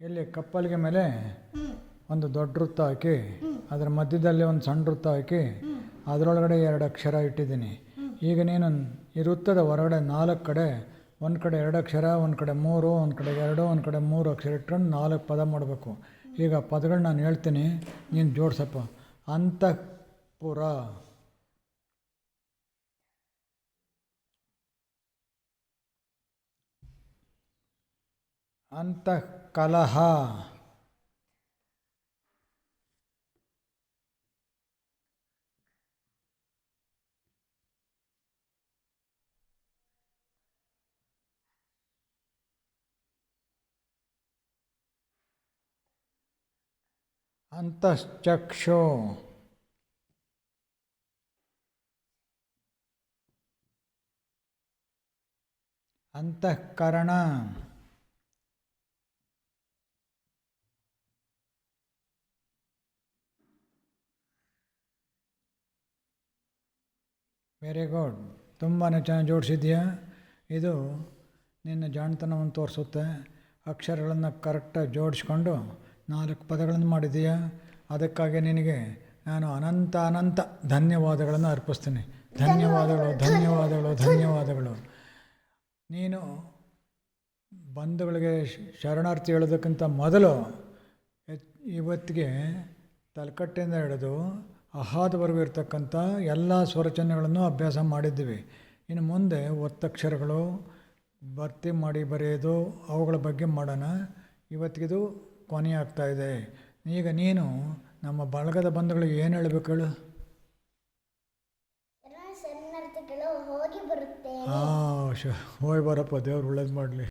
ಇಲ್ಲಿ ಕಪ್ಪಲಿಗೆ ಮೇಲೆ ಒಂದು ದೊಡ್ಡ ವೃತ್ತ ಹಾಕಿ ಅದರ ಮಧ್ಯದಲ್ಲಿ ಒಂದು ಸಣ್ಣ ವೃತ್ತ ಹಾಕಿ ಅದರೊಳಗಡೆ ಎರಡು ಅಕ್ಷರ ಇಟ್ಟಿದ್ದೀನಿ. ಈಗ ನೀನು ಈ ವೃತ್ತದ ಹೊರಗಡೆ ನಾಲ್ಕು ಕಡೆ ಒಂದು ಕಡೆ ಎರಡು ಅಕ್ಷರ ಒಂದು ಕಡೆ ಮೂರು ಒಂದು ಕಡೆ ಎರಡು ಒಂದು ಕಡೆ ಮೂರು ಅಕ್ಷರ ಇಟ್ಕೊಂಡು ನಾಲ್ಕು ಪದ ಮಾಡಬೇಕು. ಈಗ ಪದಗಳು ನಾನು ಹೇಳ್ತೀನಿ ನೀನು ಜೋಡಿಸಪ್ಪ. ಅಂತಃಪುರ. कलह। अंतश्चक्षु। अंतकरण। ವೆರಿ ಗುಡ್ ತುಂಬಾ ಚೆನ್ನಾಗಿ ಜೋಡಿಸಿದ್ಯಾ ಇದು ನಿನ್ನ ಜಾಣತನವನ್ನು ತೋರಿಸುತ್ತೆ. ಅಕ್ಷರಗಳನ್ನು ಕರೆಕ್ಟಾಗಿ ಜೋಡಿಸ್ಕೊಂಡು ನಾಲ್ಕು ಪದಗಳನ್ನು ಮಾಡಿದೀಯಾ ಅದಕ್ಕಾಗಿ ನಿನಗೆ ನಾನು ಅನಂತ ಅನಂತ ಧನ್ಯವಾದಗಳನ್ನು ಅರ್ಪಿಸ್ತೀನಿ. ಧನ್ಯವಾದಗಳು ಧನ್ಯವಾದಗಳು ಧನ್ಯವಾದಗಳು. ನೀನು ಬಂಧುಗಳಿಗೆ ಶರಣಾರ್ಥಿ ಹೇಳೋದಕ್ಕಿಂತ ಮೊದಲು ಇವತ್ತಿಗೆ ತಲೆಕಟ್ಟಿಂದ ಹಿಡಿದು ಅಹಾದವರೆಗೂ ಇರ್ತಕ್ಕಂಥ ಎಲ್ಲ ಸ್ವರಚನೆಗಳನ್ನು ಅಭ್ಯಾಸ ಮಾಡಿದ್ದೀವಿ. ಇನ್ನು ಮುಂದೆ ಒತ್ತಕ್ಷರಗಳು ಭರ್ತಿ ಮಾಡಿ ಬರೆಯೋದು ಅವುಗಳ ಬಗ್ಗೆ ಮಾಡೋಣ. ಇವತ್ತಿಗಿದು ಕೊನೆ ಇದೆ. ಈಗ ನೀನು ನಮ್ಮ ಬಳಗದ ಬಂಧುಗಳಿಗೆ ಏನು ಹೇಳಬೇಕು ಹೇಳು? ಹೋಗಿ ಹಾಂ ಶ ಹೋಯ್ ಬರಪ್ಪ ದೇವ್ರು ಒಳ್ಳೇದು ಮಾಡಲಿ.